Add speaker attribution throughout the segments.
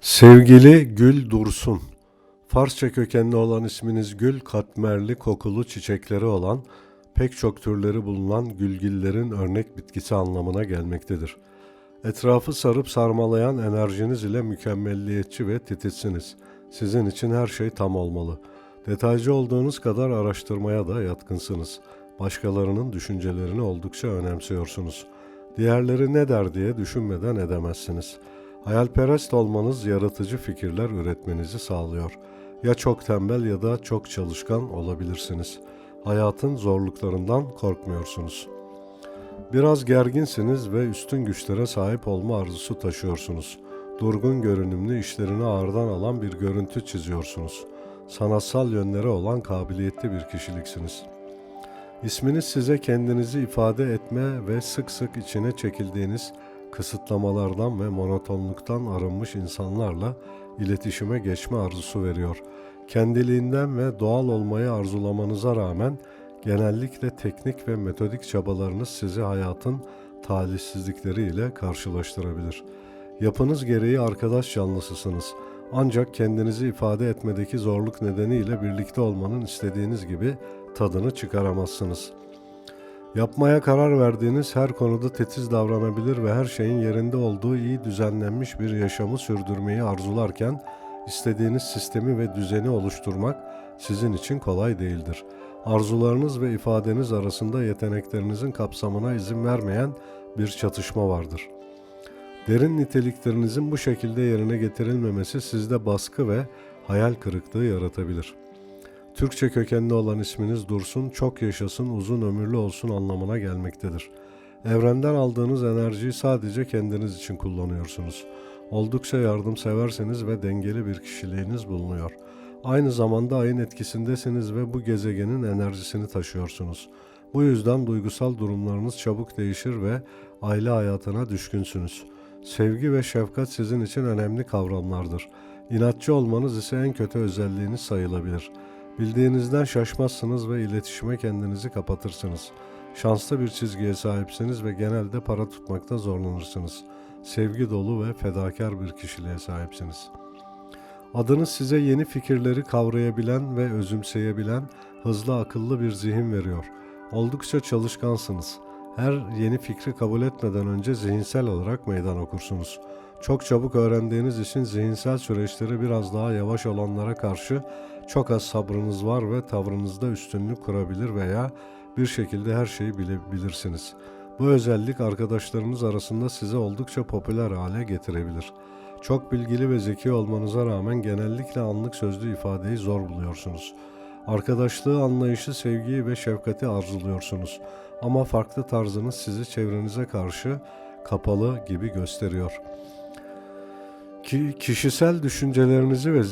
Speaker 1: Sevgili Gül Dursun, Farsça kökenli olan isminiz Gül, katmerli kokulu çiçekleri olan, pek çok türleri bulunan gülgillerin örnek bitkisi anlamına gelmektedir. Etrafı sarıp sarmalayan enerjiniz ile mükemmelliyetçi ve titizsiniz. Sizin için her şey tam olmalı. Detaycı olduğunuz kadar araştırmaya da yatkınsınız. Başkalarının düşüncelerini oldukça önemsiyorsunuz. Diğerleri ne der diye düşünmeden edemezsiniz. Hayalperest olmanız yaratıcı fikirler üretmenizi sağlıyor. Ya çok tembel ya da çok çalışkan olabilirsiniz. Hayatın zorluklarından korkmuyorsunuz. Biraz gerginsiniz ve üstün güçlere sahip olma arzusu taşıyorsunuz. Durgun görünümlü işlerini ağırdan alan bir görüntü çiziyorsunuz. Sanatsal yönleri olan kabiliyetli bir kişiliksiniz. İsminiz size kendinizi ifade etme ve sık sık içine çekildiğiniz kısıtlamalardan ve monotonluktan arınmış insanlarla iletişime geçme arzusu veriyor. Kendiliğinden ve doğal olmayı arzulamanıza rağmen genellikle teknik ve metodik çabalarınız sizi hayatın talihsizlikleriyle karşılaştırabilir. Yapınız gereği arkadaş canlısısınız. Ancak kendinizi ifade etmedeki zorluk nedeniyle birlikte olmanın istediğiniz gibi tadını çıkaramazsınız.'' Yapmaya karar verdiğiniz her konuda titiz davranabilir ve her şeyin yerinde olduğu iyi düzenlenmiş bir yaşamı sürdürmeyi arzularken istediğiniz sistemi ve düzeni oluşturmak sizin için kolay değildir. Arzularınız ve ifadeniz arasında yeteneklerinizin kapsamına izin vermeyen bir çatışma vardır. Derin niteliklerinizin bu şekilde yerine getirilmemesi sizde baskı ve hayal kırıklığı yaratabilir.'' Türkçe kökenli olan isminiz Dursun, çok yaşasın, uzun ömürlü olsun anlamına gelmektedir. Evrenden aldığınız enerjiyi sadece kendiniz için kullanıyorsunuz. Oldukça yardımseverseniz ve dengeli bir kişiliğiniz bulunuyor. Aynı zamanda ayın etkisindesiniz ve bu gezegenin enerjisini taşıyorsunuz. Bu yüzden duygusal durumlarınız çabuk değişir ve aile hayatına düşkünsünüz. Sevgi ve şefkat sizin için önemli kavramlardır. İnatçı olmanız ise en kötü özelliğiniz sayılabilir.'' Bildiğinizden şaşmazsınız ve iletişime kendinizi kapatırsınız. Şanslı bir çizgiye sahipsiniz ve genelde para tutmakta zorlanırsınız. Sevgi dolu ve fedakar bir kişiliğe sahipsiniz. Adınız size yeni fikirleri kavrayabilen ve özümseyebilen hızlı akıllı bir zihin veriyor. Oldukça çalışkansınız. Her yeni fikri kabul etmeden önce zihinsel olarak meydan okursunuz. Çok çabuk öğrendiğiniz için zihinsel süreçleri biraz daha yavaş olanlara karşı çok az sabrınız var ve tavrınızda üstünlük kurabilir veya bir şekilde her şeyi bilebilirsiniz. Bu özellik arkadaşlarınız arasında sizi oldukça popüler hale getirebilir. Çok bilgili ve zeki olmanıza rağmen genellikle anlık sözlü ifadeyi zor buluyorsunuz. Arkadaşlığı, anlayışı, sevgiyi ve şefkati arzuluyorsunuz. Ama farklı tarzınız sizi çevrenize karşı kapalı gibi gösteriyor.'' Ki kişisel düşüncelerinizi ve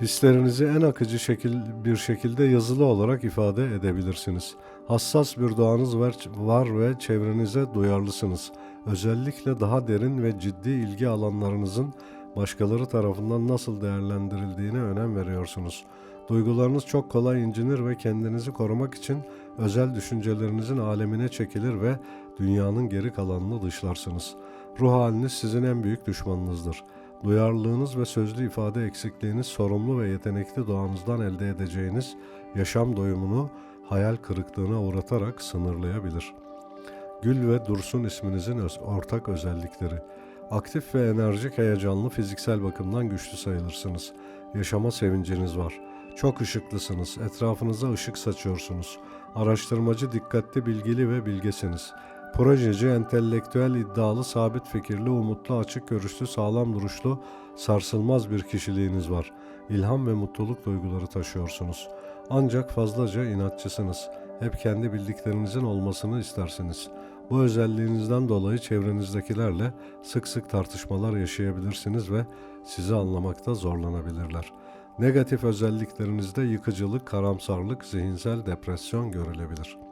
Speaker 1: hislerinizi en akıcı şekil bir şekilde yazılı olarak ifade edebilirsiniz. Hassas bir doğanız var, var ve çevrenize duyarlısınız. Özellikle daha derin ve ciddi ilgi alanlarınızın başkaları tarafından nasıl değerlendirildiğine önem veriyorsunuz. Duygularınız çok kolay incinir ve kendinizi korumak için özel düşüncelerinizin alemine çekilir ve dünyanın geri kalanını dışlarsınız. Ruh haliniz sizin en büyük düşmanınızdır. Duyarlılığınız ve sözlü ifade eksikliğiniz sorumlu ve yetenekli doğanızdan elde edeceğiniz yaşam doyumunu hayal kırıklığına uğratarak sınırlayabilir. Gül ve Dursun isminizin ortak özellikleri. Aktif ve enerjik heyecanlı fiziksel bakımdan güçlü sayılırsınız. Yaşama sevinciniz var. Çok ışıklısınız. Etrafınıza ışık saçıyorsunuz. Araştırmacı, dikkatli, bilgili ve bilgesiniz. Projeci, entelektüel, iddialı, sabit fikirli, umutlu, açık görüşlü, sağlam duruşlu, sarsılmaz bir kişiliğiniz var. İlham ve mutluluk duyguları taşıyorsunuz. Ancak fazlaca inatçısınız. Hep kendi bildiklerinizin olmasını istersiniz. Bu özelliğinizden dolayı çevrenizdekilerle sık sık tartışmalar yaşayabilirsiniz ve sizi anlamakta zorlanabilirler. Negatif özelliklerinizde yıkıcılık, karamsarlık, zihinsel depresyon görülebilir.''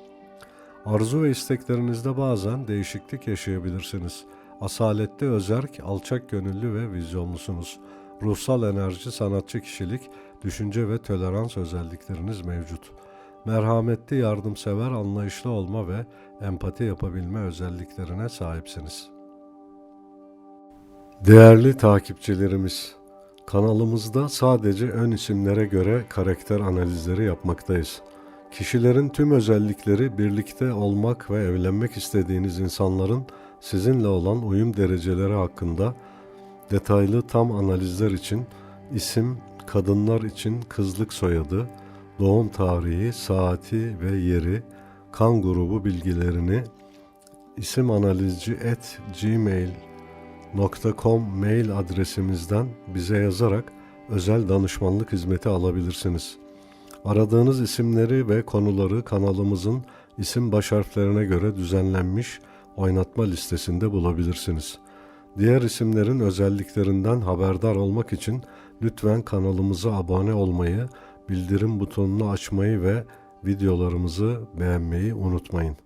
Speaker 1: Arzu ve isteklerinizde bazen değişiklik yaşayabilirsiniz. Asalette özerk, alçak gönüllü ve vizyonlusunuz. Ruhsal enerji, sanatçı kişilik, düşünce ve tolerans özellikleriniz mevcut. Merhametli, yardımsever, anlayışlı olma ve empati yapabilme özelliklerine sahipsiniz. Değerli takipçilerimiz, kanalımızda sadece ön isimlere göre karakter analizleri yapmaktayız. Kişilerin tüm özellikleri birlikte olmak ve evlenmek istediğiniz insanların sizinle olan uyum dereceleri hakkında detaylı tam analizler için isim, kadınlar için kızlık soyadı, doğum tarihi, saati ve yeri, kan grubu bilgilerini isim analizci at mail adresimizden bize yazarak özel danışmanlık hizmeti alabilirsiniz. Aradığınız isimleri ve konuları kanalımızın isim baş harflerine göre düzenlenmiş oynatma listesinde bulabilirsiniz. Diğer isimlerin özelliklerinden haberdar olmak için lütfen kanalımıza abone olmayı, bildirim butonunu açmayı ve videolarımızı beğenmeyi unutmayın.